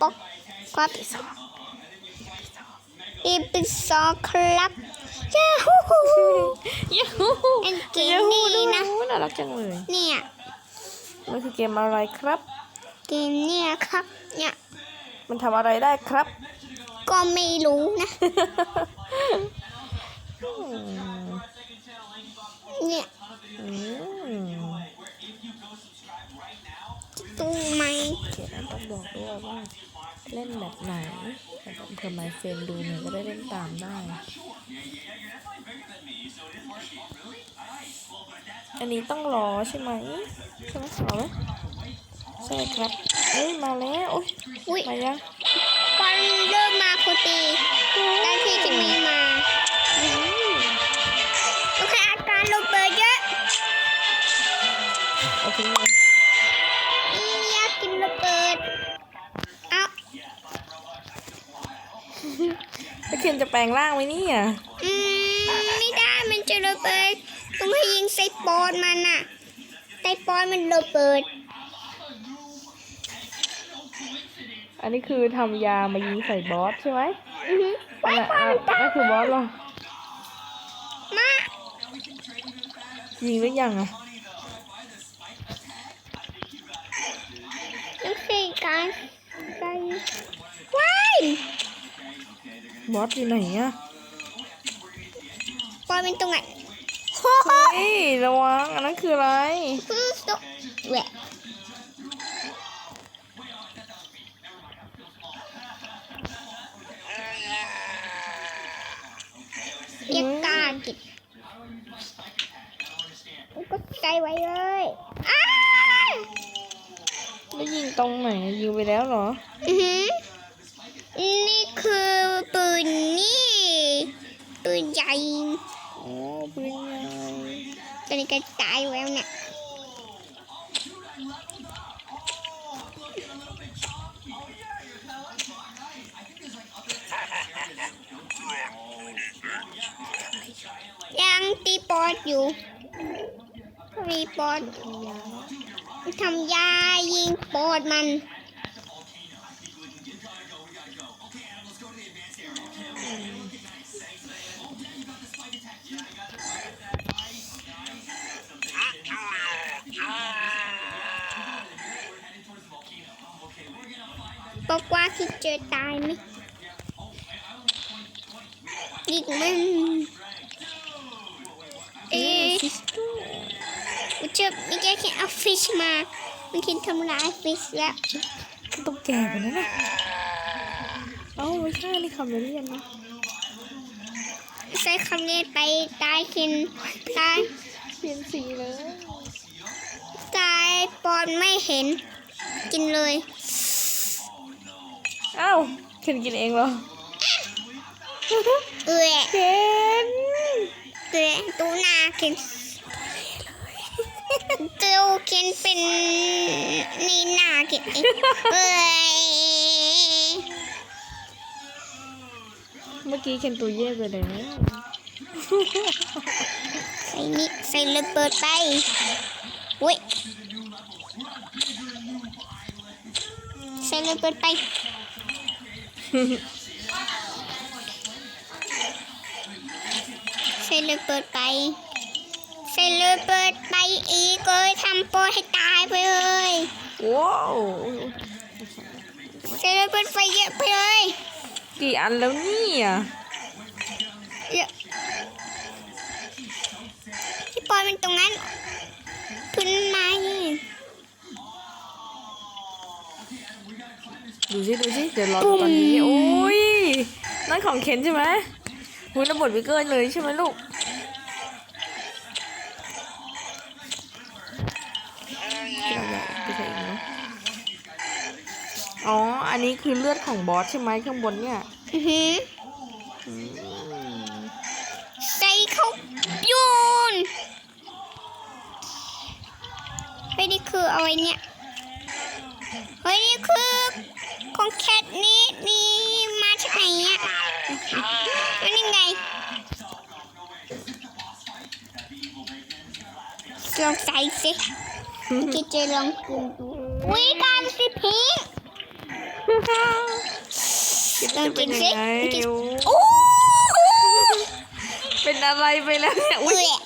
ปอกครับอีปิซอครับยาฮูฮูยูฮูอันเกมยูฮูนี่นะดูน่ารักจังเลยเนี่ยมันคือเกมอะไรครับ เกมเนี่ยครับเนี่ยมันทำอะไรได้ครับ ก็ไม่รู้นะอืมเนี่ยอืมตู้ไหมเดี๋ยวนะ ต้องบอกด้วยว่าเล่นแบบไหนแต่เผื่อไมเฟรนดูเนี่ยก็ได้เล่นตามได้ อันนี้ต้องรอใช่ไหมใช่ไหมรอไหมใช่ครับเอ้ยมาแล้วโอ๊ยอุ้ยมายังตอนเริ่มมาพอดีตอนที่จะมีมา แล้วเคนจะแปลงร่างไหมเนี่ยอืมไม่ได้มันจะระเบิดต้องให้ยิงใส่ปอนมันน่ะใส่ปอนมันระเบิดอันนี้คือทำยามายิงใส่บอสใช่ไหมอือหือนั่นแหละอะนั่นคือบอสเหรอมายิงหรือยังอะโอเคการไปว้าย บอสอยู่ไหนอะปอนเป็นตรงไหนโอ้โหเฮ้ยระวังอันนั้นคืออะไรคือตกแหวะเรียกกากิดก็ใจไว้เลยอ้าแล้วยิงตรงไหนยิงไปแล้วเหรอ อือหือ นี่คือปืนนี่ปืนใหญ่อ๋อปืนใหญ่ตอนนี้ก็ตายแล้วเนี่ยยังตีปอดอยู่มีปอดทำยายิงปอดมัน บอกว่าที่เจอตายไหมยิงมันเอ๊ะมันเจอไม่แก้แค่เอาฟิชมา มันคิดทำร้ายฟิชแล้วต้องแก่กว่านั้นนะเอ้าไม่ใช่นี่คำเรียนนะใช้คำนี้ไปตายคินตายเปลี่ยนสีเลยตายปอนไม่เห็น กินเลย เอ้าเคนกินเองเหรอเอื้อเคนเอื้อตูหนาคินตูคินเป็นนี่หนาคินเองเอ้ยเมื่อกี้เคนตัวเย่ไปเลยนะใส่นี่ใส่ระเบิดไปอุ้ยใส่ระเบิดไป ใส่ระเบิดไปใส่ระเบิดไปอีกเลยทำโปรให้ตายไปเลยว้าวใส่ระเบิดไฟเยอะไปเลยกี่อันแล้วเนี่ยเยอะที่ปอยมันตรงนั้นพื้นไม้นี่ ดูสิดูสิเดี๋ยวรอดูตอนนี้โอ้ยนั่นของเคนใช่ไหมหุ้ยระเบิดวิกเกอร์เลยใช่ไหมลูกที่เราอยากไปใส่อีกเนาะอ๋อ อันนี้คือเลือดของบอสใช่ไหมข้างบนเนี่ย อือหืออืมใส่เขาโยนเฮ้ยนี่คืออะไรเนี่ยเฮ้ยนี่คือของ แคทนี่นี่มาจากไหนเนี่ยอันนี้ไงลองใส่สิกินจะลองกินดูอุ้ยการสิพิงคิดว่าจะเป็นยังไงลองกินสิโอ้โอ้เป็นอะไรไปแล้วเนี่ยอุ้เอ้ยย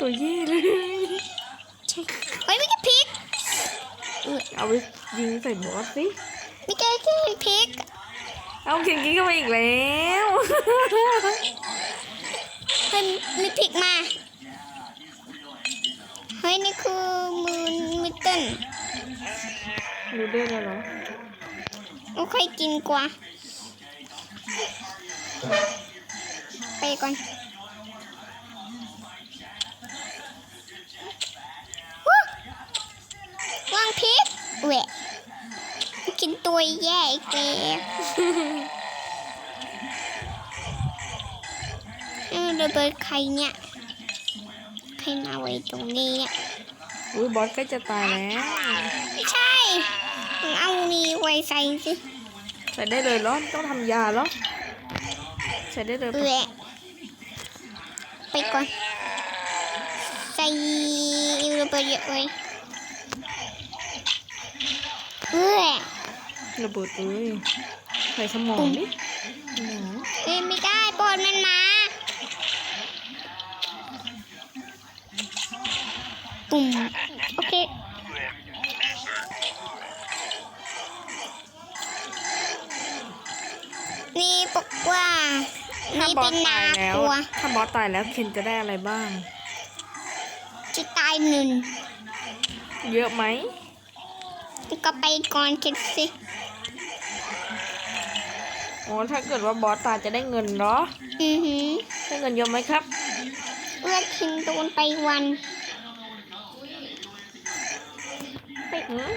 ตัวเย่เลยเฮ้ยไม่ใช่พริกเอาไปยิงใส่บอสสิไม่ใช่แค่ พริก เอาเข่งกี้เข้ามาอีกแล้วเฮ้ยมีพริกมา เฮ้ยนี่คือมือมือเต้นดูเด้เลยเหรอโอเคกินกว่า ไปก่อนวู้วางพริกเวะ กินตัวแย่อีกแล้วเออระเบิดใครเนี่ย ใครมาไว้ตรงนี้เนี่ย อุ้ยบอสใกล้จะตายแล้วไม่ใช่มึงเอานี่ไว้ใส่สิ ใส่ได้เลยเหรอ ต้องทำยาเหรอ ใส่ได้เลยปะเละไปก่อน ใส่ระเบิดเยอะเลยเอ้ย ระเบิดเลยใส่สมองดิสมองเอ้ยไม่ได้บอลมันมาปุ่มโอเคนี่บอกว่าถ้านี่บอเป็สนตานายแล้วกลัวถ้าบอสตายแล้วเคนจะได้อะไรบ้าง จะตายหนึ่งเยอะไหมก็ไปก่อนคิดสิ อ๋อถ้าเกิดว่าบอสตายจะได้เงินเหรออือหือได้เงินเยอะไหมครับเลือกคินโดนไปวันไปอืม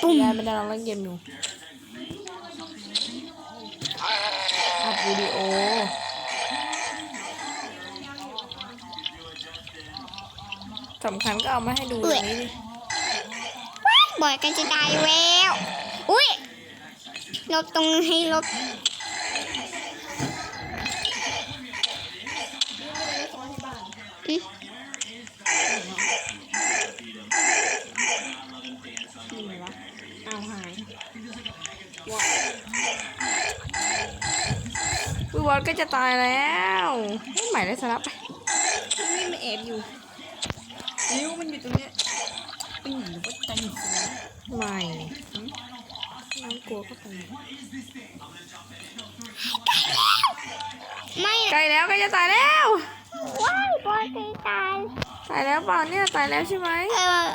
ปุ่มยายไม่ได้เราเล่นเกมอยู่อัดวิดีโอสำคัญก็เอามาให้ดูตรงนี้ดิว้ายบ่อยกันจะตายแล้วอุ้ย ลบตรงให้ลบอืมนี่ไงวะเอาหายวิวอลก็จะตายแล้วไม่ใหม่ได้สลับไปนี่มันแอบอยู่นิ้วมันอยู่ตรงเนี้ยปีหรือว่าจันทร์ใหม่หึน้องก ลัวก็ไปไม่ใกล้แล้วใกล้จะตายแล้วว้ายบอยกันตายตายแล้วเปล่าเนี่ยตายแล้วใช่ไหมเออ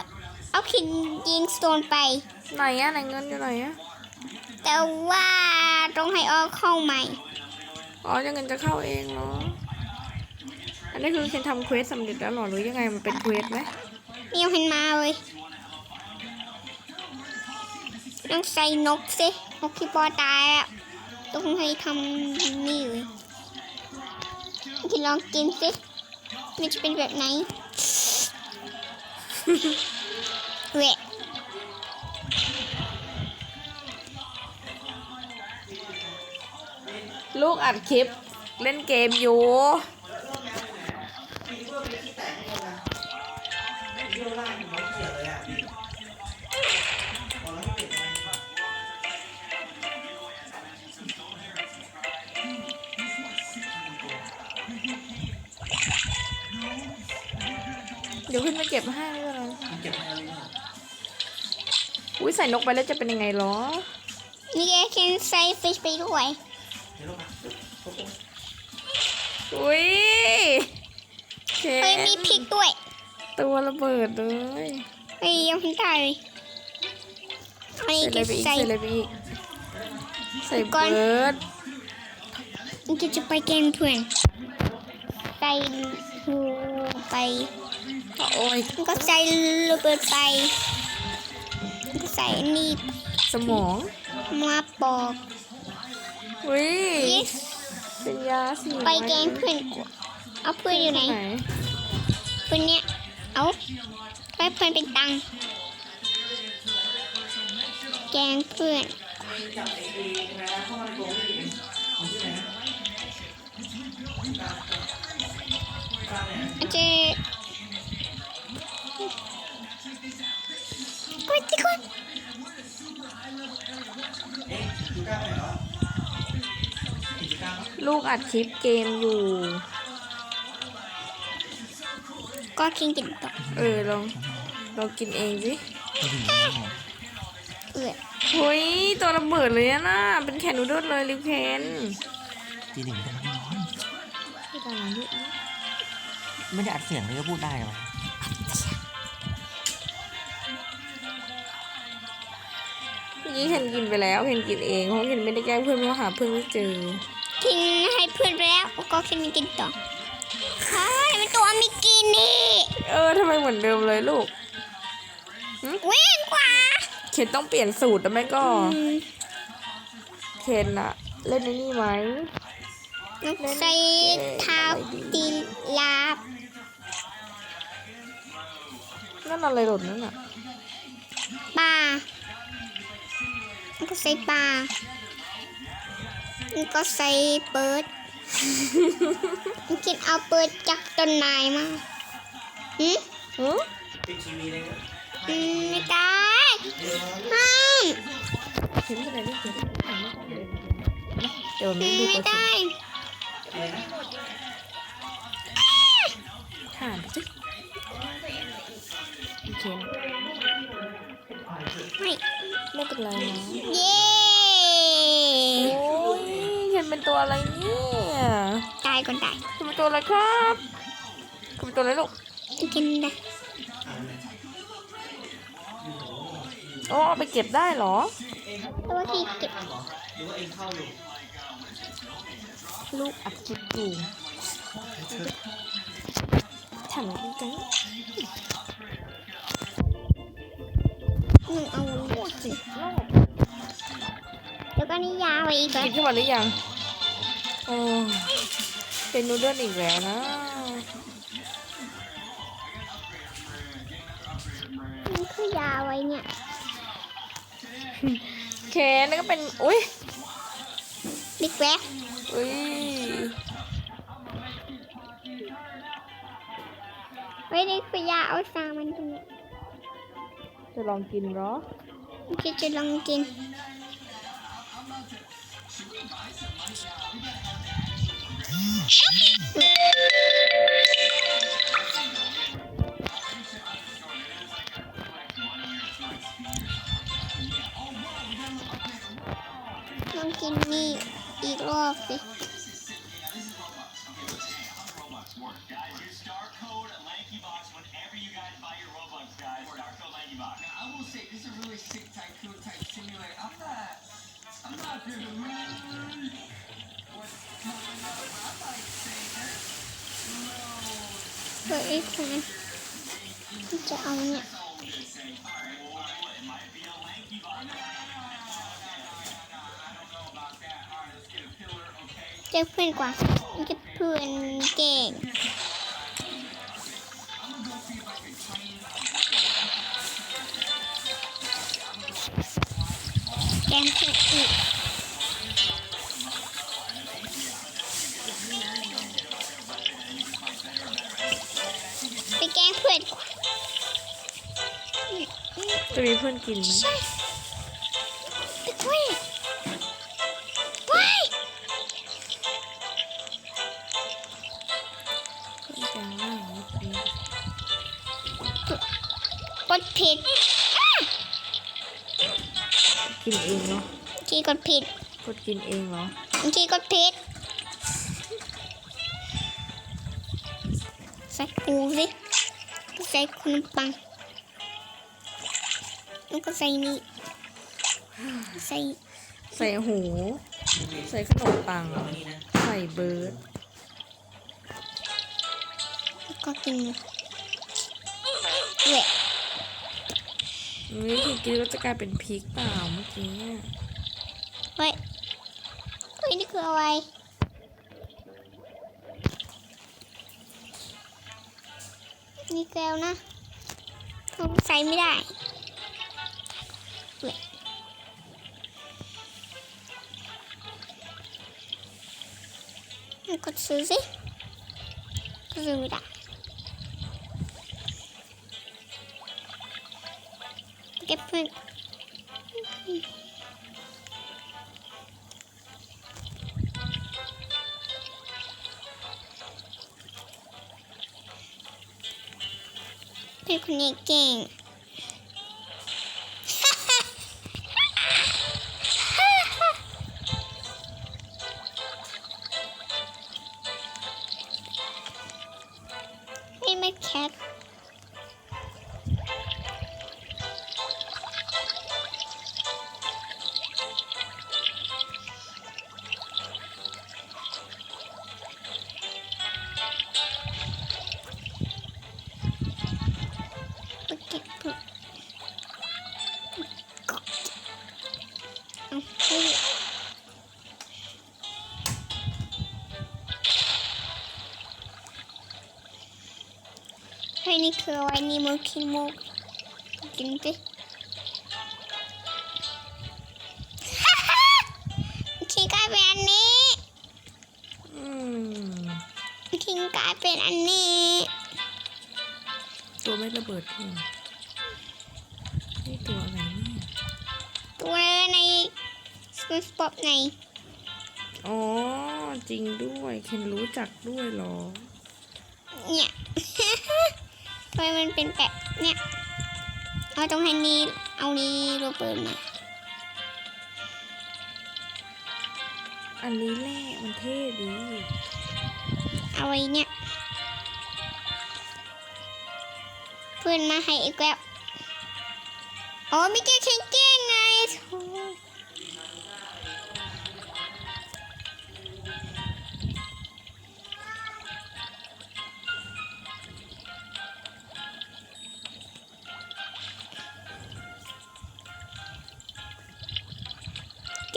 เอาขินยิงสโตนไปไหนอะไหนเงินอยู่ไหนอะแต่ว่าต้องให้ออกเข้าใหม่อ๋อจะเงินจะเข้าเองเหรออันนี้คือเคนทำเควสสำเร็จแล้วเหรอหรือยังไงมันเป็นเควสไหมนี่ยังเห็นมาเลย ต้องใส่นกสินกที่ปอตายอะต้องให้ทำนี่เลยที่ลองกินสิมันจะเป็นแบบไหนเวะลูกอัดคลิปเล่นเกมอยู่เดี๋ ขึ้นมาเก็บให้ไม่เป็นไรเก็บให้เลยอุ้ยใส่นกไปแล้วจะเป็นยังไงหรอ นี่แกเคนใส่ฟิชไปด้วยอุ้ยเคเฮ้ยมีพริกด้วย ตัวระเบิดเลยเฮ้ยยังไม่ได้เลยอันนี้ใส่แกอะไรไปอีกใส่ใส่อะไรไปอีกใส่ก่อนเบิร์ดมันก็จะไปแกงเพื่อนใส่หูไป โอ้ยมันก็ใส่ระเบิดไปมันก็ใส่อันนี่สมองมาปอกอุ้ย yes เป็นยาสีไปแกงเพื่อนกูเอาเพื่อนอยู่ไหนไหนเพื่อนเนี้ยเอาไปเพื่อนเป็นตังค์แกงเพื่อนอาจจะก ลูกอัดคลิปเกมอยู่ ก็กินกินต่อเออลองลองกินเองสิไม่ถึงแล้วหรอเอื่อยเฮ้ยตัวระเบิดเลยอะนะเป็นแคนนูเดิลเลยริวเคนตีหนึ่งต้องไม่นอนไม่ได้นะลูกไม่ได้อัดเสียงเลยก็พูดได้ไหมเมื่อกี้เคนกินไปแล้วเคนกินเองเพราะเคนไม่ได้แกล้งเพื่อนเพราะหาเพื่อนไม่เจอ กินให้เพื่อนไปแล้วก็กินกินต่อเฮ้ยมันตัวไม่กินนี่เออทำไมเหมือนเดิมเลยลูกวิ่งกว่าเคนต้องเปลี่ยนสูตรแล้วแม่ก็อืมเคนอะเล่นในนี่ไหมนกใส่เท้าตีลาบนั่นอะไรหล่นนั่นอะปลาแล้วก็ใส่ปลา แล้วก็ใส่เปิดมันกินเอาเปิดจากต้นไม้มาหืมหืออืมไม่ได้ห้ามเคนจะไหนลูกเคนเดี๋ยวอืนี้มดูไม่ก่อนสิได้ถามสิเคนไม่ไม่เป็นไรนะเย้ โอ้ยเคนเป็น ตัวอะไรเนี่ยตายก่อนตายคุณเป็นตัวอะไรครับคุณเป็นตัวอะไรลูกกินได้อ๋อเอาไปเก็บได้เหรอตัวที่เก็บลูกอัดคลิปอยู่ทำจริงจังหนึ่งเอาลวกสิแล้วก็นี่ยาวไปอีกแล้วกินขึ้นมาหรือยัง โอ้เป็นนูเดิลอีกแล้วนะนี่คือยาวไว้เนี่ยเคนนี่ก็เป็น อุ้ยบิ๊กแบ๊กอุ้ยไว้นี่คือยาเอาซามันตรงนี้จะลองกินเหรอจะจะลองกิน ลองกินนี่อีกรอบสิ เปิดไอ้คนนั้นจะเอาเนี่ยเจอเพื่อนกว่ามันจะเพื่อนเก่งแกงเผ็ดอีก จะมีเพื่อนกินไหมใช่ไปคุยว้ายเพื่อนจะว่าอย่างนี้กินกดผิดอ้ากินเองเหรอทีกดผิดกดกินเองเหรอทีกดผิดใส่ปูสิใส่ขนมปัง แล้วก็ใส่นี่ใส่ใส่หู ใส่ขนมปัง ใส่เบิร์ดแล้วก็กินเละนี่คือกินแล้วจะกลายเป็นพริกเปล่าเมื่อกี้เนี่ยเฮ้ยเฮ้ยนี่คืออะไรนี่แก้วนะผมใส่ไม่ได้ 이것 주지? 고추입니다. 예쁜 그리고 이게 นี่คืออะไรนี่มุกินมุกกินสิคิงกลายเป็นอันนี้อืมคิงกลายเป็นอันนี้ ตัวไม่ระเบิดพุ่งนี่ตัวอะไรเนี่ยตัวในสปอนสปอปในอ๋อ จริงด้วย เคนรู้จักด้วยเหรอ เนี่ย ทำไมมันเป็นแบบเนี่ย เอาตรงให้นี้ เอานี้โรเบิร์ตมาอันนี้แหละมันเท่ดี เอาไว้เนี่ย เพื่อนมาให้อีกแล้วอ๋อมิเ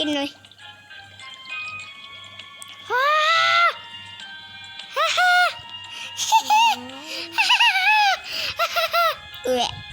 กเชนเก้งไงโถ่กินเลย